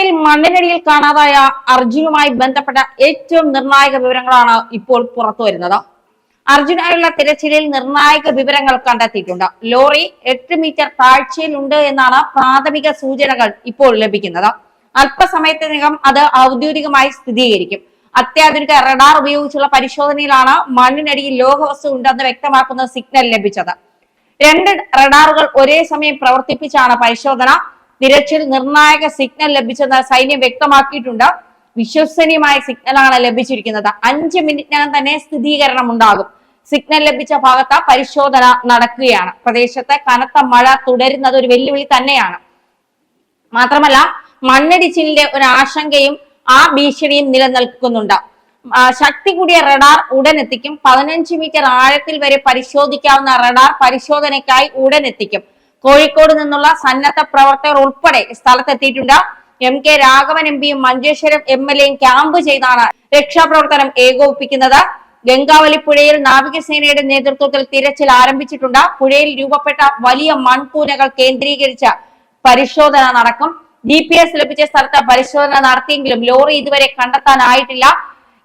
ഹിമാലയത്തിൽ മണ്ണിനടിയിൽ കാണാതായ അർജുനുമായി ബന്ധപ്പെട്ട ഏറ്റവും നിർണായക വിവരങ്ങളാണ് ഇപ്പോൾ പുറത്തു വരുന്നത്. അർജുനായുള്ള തിരച്ചിലിൽ നിർണായക വിവരങ്ങൾ കണ്ടെത്തിയിട്ടുണ്ട്. ലോറി എട്ട് മീറ്റർ താഴ്ചയിൽ ഉണ്ട് എന്നാണ് പ്രാഥമിക സൂചനകൾ ഇപ്പോൾ ലഭിക്കുന്നത്. അല്പസമയത്തിനകം അത് ഔദ്യോഗികമായി സ്ഥിരീകരിക്കും. അത്യാധുനിക റഡാർ ഉപയോഗിച്ചുള്ള പരിശോധനയിലാണ് മണ്ണിനടിയിൽ ലോഹവസ്തു ഉണ്ടെന്ന് വ്യക്തമാക്കുന്ന സിഗ്നൽ ലഭിച്ചത്. രണ്ട് റഡാറുകൾ ഒരേ സമയം പ്രവർത്തിപ്പിച്ചാണ് പരിശോധന. തിരച്ചിൽ നിർണായക സിഗ്നൽ ലഭിച്ചെന്ന് സൈന്യം വ്യക്തമാക്കിയിട്ടുണ്ട്. വിശ്വസനീയമായ സിഗ്നലാണ് ലഭിച്ചിരിക്കുന്നത്. അഞ്ച് മിനിറ്റിനകം തന്നെ സ്ഥിരീകരണം ഉണ്ടാകും. സിഗ്നൽ ലഭിച്ച ഭാഗത്ത് പരിശോധന നടക്കുകയാണ്. പ്രദേശത്തെ കനത്ത മഴ തുടരുന്നത് ഒരു വെല്ലുവിളി തന്നെയാണ്. മാത്രമല്ല മണ്ണിടിച്ചിലിന്റെ ഒരു ആശങ്കയും ആ ഭീഷണിയും നിലനിൽക്കുന്നുണ്ട്. ശക്തി കൂടിയ റഡാർ ഉടൻ എത്തിക്കും. പതിനഞ്ച് മീറ്റർ ആഴത്തിൽ വരെ പരിശോധിക്കാവുന്ന റഡാർ പരിശോധനയ്ക്കായി ഉടൻ എത്തിക്കും. കോഴിക്കോട് നിന്നുള്ള സന്നദ്ധ പ്രവർത്തകർ ഉൾപ്പെടെ സ്ഥലത്തെത്തിയിട്ടുണ്ട്. എം കെ രാഘവൻ എം പിയും മഞ്ചേശ്വരം എം എൽ എയും ക്യാമ്പ് ചെയ്താണ് രക്ഷാപ്രവർത്തനം ഏകോപിപ്പിക്കുന്നത്. ഗംഗാവലി പുഴയിൽ നാവികസേനയുടെ നേതൃത്വത്തിൽ തിരച്ചിൽ ആരംഭിച്ചിട്ടുണ്ട്. പുഴയിൽ രൂപപ്പെട്ട വലിയ മൺകൂനകൾ കേന്ദ്രീകരിച്ച് പരിശോധന നടക്കും. ഡി പി എസ് ലഭിച്ച സ്ഥലത്ത് പരിശോധന നടത്തിയെങ്കിലും ലോറി ഇതുവരെ കണ്ടെത്താനായിട്ടില്ല.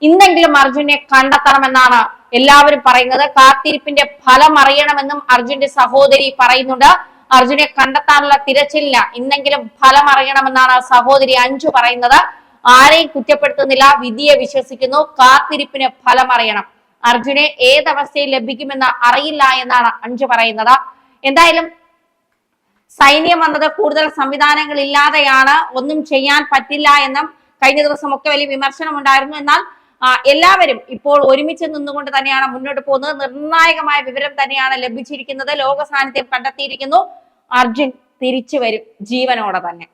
ഇന്നെങ്കിലും അർജുനെ കണ്ടെത്തണമെന്നാണ് എല്ലാവരും പറയുന്നത്. കാത്തിരിപ്പിന്റെ ഫലം അറിയണമെന്നും അർജുന്റെ സഹോദരി പറയുന്നുണ്ട്. അർജുനെ കണ്ടെത്താനുള്ള തിരച്ചിലിന് ഇന്നെങ്കിലും ഫലം അറിയണമെന്നാണ് സഹോദരി അഞ്ചു പറയുന്നത്. ആരെയും കുറ്റപ്പെടുത്തുന്നില്ല. വിധിയെ വിശ്വസിക്കുന്നു. കാത്തിരിപ്പിന് ഫലം അറിയണം അർജുനെ ഏതവസ്ഥയിൽ ലഭിക്കുമെന്ന് അറിയില്ല എന്നാണ് അഞ്ചു പറയുന്നത്. എന്തായാലും സൈന്യം വന്നത് കൂടുതൽ സംവിധാനങ്ങൾ ഇല്ലാതെയാണ് ഒന്നും ചെയ്യാൻ പറ്റില്ല എന്നും കഴിഞ്ഞ ദിവസം ഒക്കെ വലിയ വിമർശനം ഉണ്ടായിരുന്നു എന്നാൽ എല്ലാവരും ഇപ്പോൾ ഒരുമിച്ച് നിന്നുകൊണ്ട് തന്നെയാണ് മുന്നോട്ട് പോകുന്നത്. നിർണായകമായ വിവരം തന്നെയാണ് ലഭിച്ചിരിക്കുന്നത്. ലോക സാന്നിധ്യം കണ്ടെത്തിയിരിക്കുന്നു. അർജുൻ തിരിച്ചു വരും ജീവനോടെ തന്നെ.